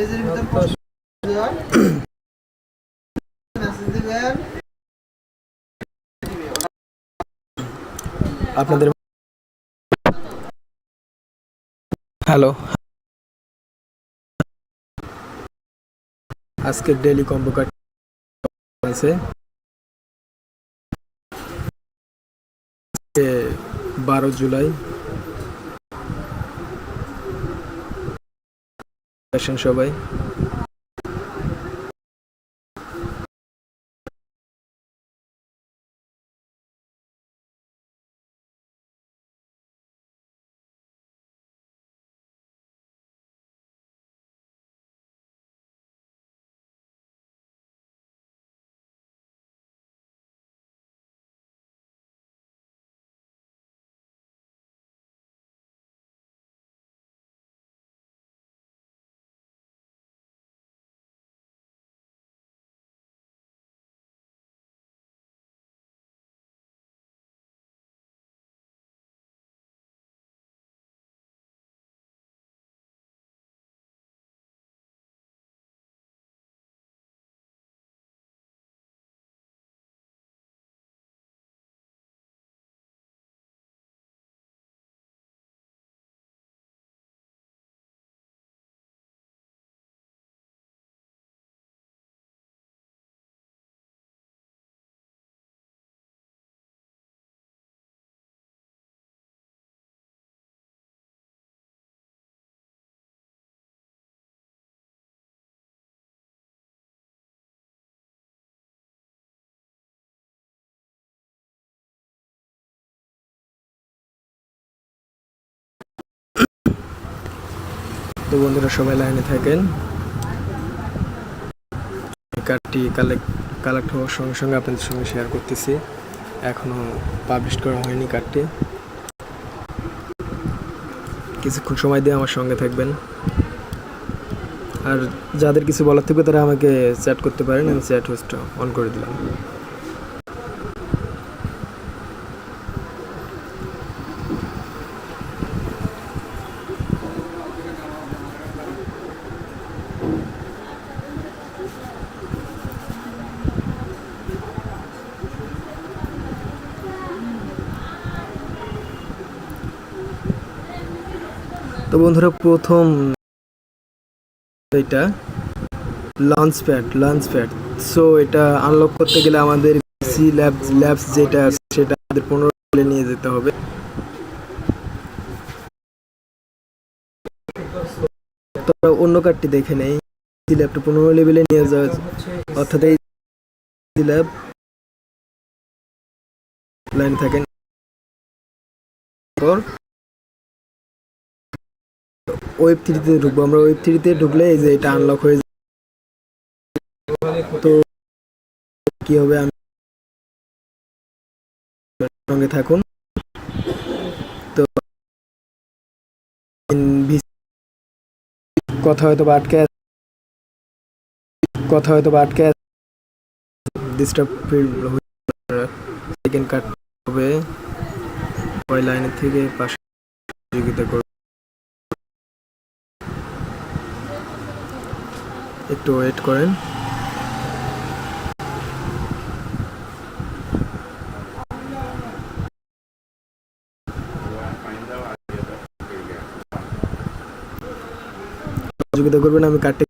পেজের ভিতর আপনাদের হ্যালো আজকের ডেলি কম্বো কার্ড আছে। বারো জুলাই। আসেন সবাই। তো বন্ধুরা সবাই লাইনে থাকেন। কার্ডটি কালেক্ট কালেক্ট হওয়ার সঙ্গে সঙ্গে আপনাদের সঙ্গে শেয়ার করতেছি। এখনও পাবলিশ করা হয়নি কার্ডটি। কিছুক্ষণ সময় দিয়ে আমার সঙ্গে থাকবেন। আর যাদের কিছু বলার থাকবে তারা আমাকে চ্যাট করতে পারেন, আমি চ্যাট হোস্ট অন করে দিলাম। তো বন্ধুরা, প্রথম এটা launch pad launch pad so এটা আনলক করতে গেলে আমাদের সি ল্যাবস ল্যাবস যেটা সেটা আমাদের পনেরো লেভেলে নিয়ে যেতে হবে। অন্য কার্ডটি দেখে নেই। সি ল্যাবটা পনেরো লেভেলে নিয়ে যাওয়া অর্থাৎ এই সি ল্যাব লাইন থাকেন ওয়েব থ্রিতে ঢুকবো। আমরা ওয়েব থ্রিতে ঢুকলে এই যে এটা আনলক হয়ে যাবে। তো কি হবে আমি সঙ্গে থাকুন। তো কথা হয়তো বা আটকে কথা হয়তো বা আটকে ডিস্টার্ব কাট হবে। ওই লাইনের থেকে পাশে। সহযোগিতা করবে একটু ওয়েট করেন। সহযোগিতা করবেন আমি কাটতে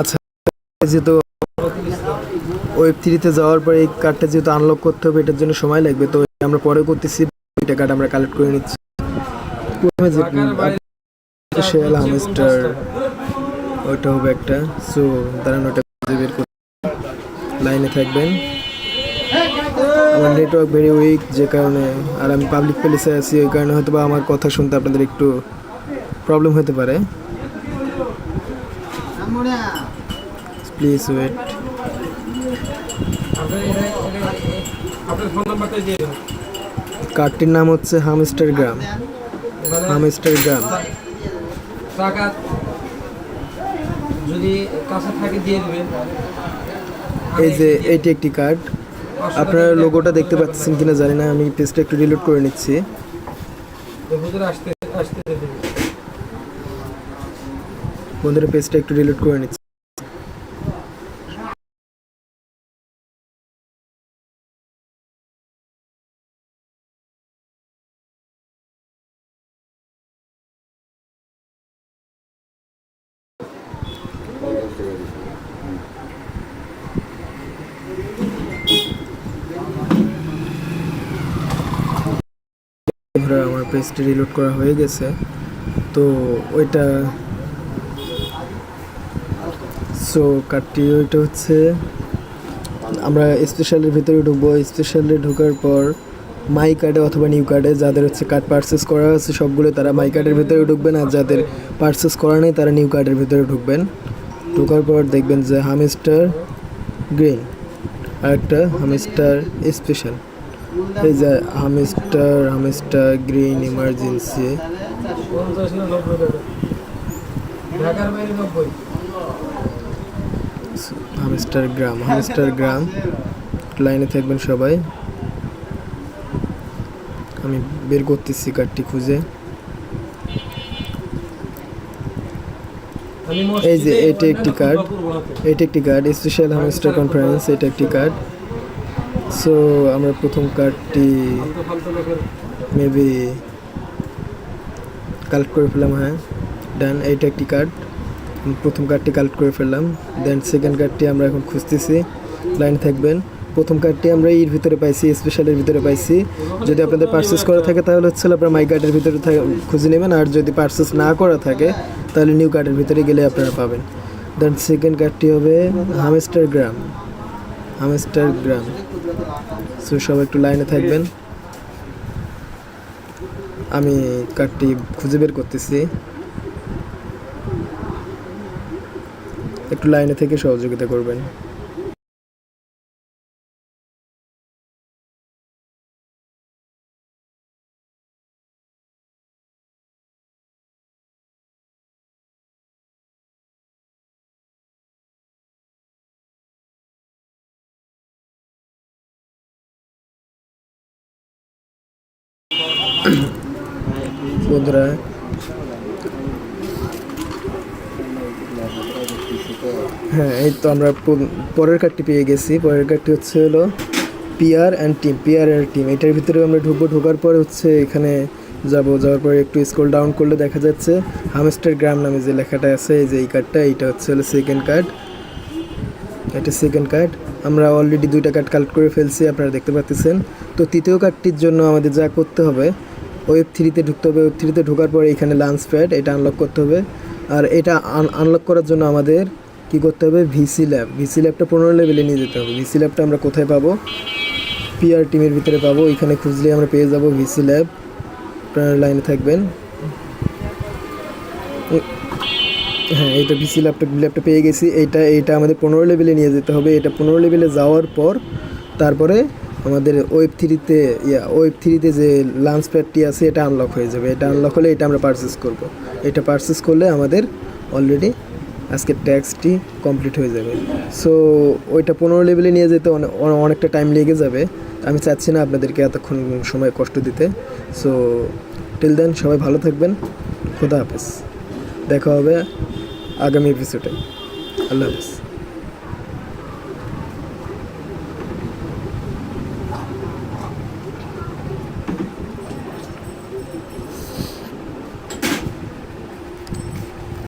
আচ্ছা যেহেতু ওয়েব থ্রিতে যাওয়ার পরে এই কার্ডটা যেহেতু আনলক করতে হবে, এটার জন্য সময় লাগবে, তো আমরা পরে করতেছি। এটা কার্ড আমরা কালেক্ট করে নিচ্ছি। প্রথমে যে হামস্টার ওইটা হবে একটা। সো দাঁড়ান ওটা বের করে। লাইনে থাকবেন। আমার নেটওয়ার্ক ভেরি উইক যে কারণে আর আমি পাবলিক প্লেসে আছি ওই কারণে হয়তো বা আমার কথা শুনতে আপনাদের একটু প্রবলেম হতে পারে। প্লিজ ওয়েট কার্ডটির নাম হচ্ছে হামস্টার গ্রাম হামস্টার গ্রাম টাকা যদি কাছে থাকে দিয়ে দেবেন। এই যে এটি একটি কার্ড আপনারা লোগোটা দেখতে পাচ্ছেন কিনা জানি না, আমি পেজটা একটু রিলোড করে নিচ্ছি। বন্ধুরা পেজটা একটু রিলোড করে নিচ্ছি বন্ধুরা, আমার পেজটি রিলোড করা হয়ে গেছে। তো ওইটা সো কার্ডটি ওইটা হচ্ছে, আমরা স্পেশালের ভিতরে ঢুকবো। স্পেশালে ঢোকার পর মাই কার্ডে অথবা নিউ কার্ডে যাদের হচ্ছে কার্ড পারচেস করা আছে, সবগুলো তারা মাই কার্ডের ভিতরে ঢুকবেন আর যাদের পারচেস করা নেই, তারা নিউ কার্ডের ভিতরে ঢুকবেন। ঢোকার পর দেখবেন যে হামিস্টার গ্রিন আর একটা হামিস্টার স্পেশাল এই যে hamster hamster green emergency. Hamster gram hamster gram. লাইনে থাকবেন সবাই। আমি বের করতেছি কার্ডটি খুঁজে। এই যে, এটা একটি কার্ড। এটা একটি কার্ড স্পেশাল হামস্টার কনফারেন্স এটা একটি কার্ড। সো আমরা প্রথম কার্ডটি মেবি কালেক্ট করে ফেললাম হ্যাঁ। ডান এইটা একটি কার্ড প্রথম কার্ডটি কালেক্ট করে ফেললাম। দেন সেকেন্ড কার্ডটি আমরা এখন খুঁজতেছি। লাইন থাকবেন। প্রথম কার্ডটি আমরা এর ভিতরে পাইছি স্পেশালের ভিতরে পাইছি। যদি আপনাদের পার্সেস করা থাকে, তাহলে হচ্ছে আপনারা মাই কার্ডের ভিতরে খুঁজে নেবেন। আর যদি পার্সেস না করা থাকে, তাহলে নিউ কার্ডের ভিতরে গেলে আপনারা পাবেন। দেন সেকেন্ড কার্ডটি হবে hamster gram hamster gram so সব একটু লাইনে থাকবেন। আমি কার্ডটি খুঁজে বের করতেছি। একটু লাইনে থেকে সহযোগিতা করবেন। বন্ধুরা হ্যাঁ এই তো আমরা পরের কার্ডটি পেয়ে গেছি। পরের কার্ডটি হচ্ছে হলো PR and team PR and team এটার ভিতরে আমরা ঢুকবো, ঢোকার পরে হচ্ছে এখানে যাব। যাওয়ার পরে একটু স্ক্রল ডাউন করলে দেখা যাচ্ছে হামস্টার গ্রাম নামে যে লেখাটা আছে, এই যে এই কার্ডটা এইটা হচ্ছে হলো সেকেন্ড কার্ড এটা সেকেন্ড কার্ড আমরা অলরেডি দুইটা কার্ড কালেক্ট করে ফেলছি, আপনারা দেখতে পাচ্ছেন তো তৃতীয় কার্ডটির জন্য আমাদের যা করতে হবে ওয়েব থ্রিতে ঢুকতে হবে ওয়েব থ্রিতে ঢোকার পরে এখানে লাঞ্চ প্যাড এটা আনলক করতে হবে। আর এটা আনলক করার জন্য আমাদের কি করতে হবে? ভিসি ল্যাব ভিসি ল্যাবটা পনেরো লেভেলে নিয়ে যেতে হবে। ভিসি ল্যাবটা আমরা কোথায় পাবো? পিআর টিমের ভিতরে পাবো। এখানে খুঁজলে আমরা পেয়ে যাব ভিসি ল্যাব আপনার লাইনে থাকবেন। হ্যাঁ এইটা ভিসি ল্যাপটপ ল্যাপটপ পেয়ে গেছি। এটা এইটা আমাদের পনেরো লেভেলে নিয়ে যেতে হবে। এটা পনেরো লেভেলে যাওয়ার পর, তারপরে আমাদের ওয়েব থ্রিতে ইয়া ওয়েব থ্রিতে যে লাঞ্চ প্যাডটি আছে, এটা আনলক হয়ে যাবে। এটা আনলক হলে এটা আমরা পারচেস করব। এটা পারচেস করলে আমাদের অলরেডি আজকের ট্যাক্সটি কমপ্লিট হয়ে যাবে। সো ওইটা পনেরো লেভেলে নিয়ে যেতে অনে- অনে- অনেকটা টাইম লেগে যাবে। আমি চাচ্ছি না আপনাদেরকে এতক্ষণ সময় কষ্ট দিতে। সো টিল দেন সবাই ভালো থাকবেন। খোদা হাফেজ। দেখা হবে আগামী এপিসোডে আল্লাহ হাফেজ।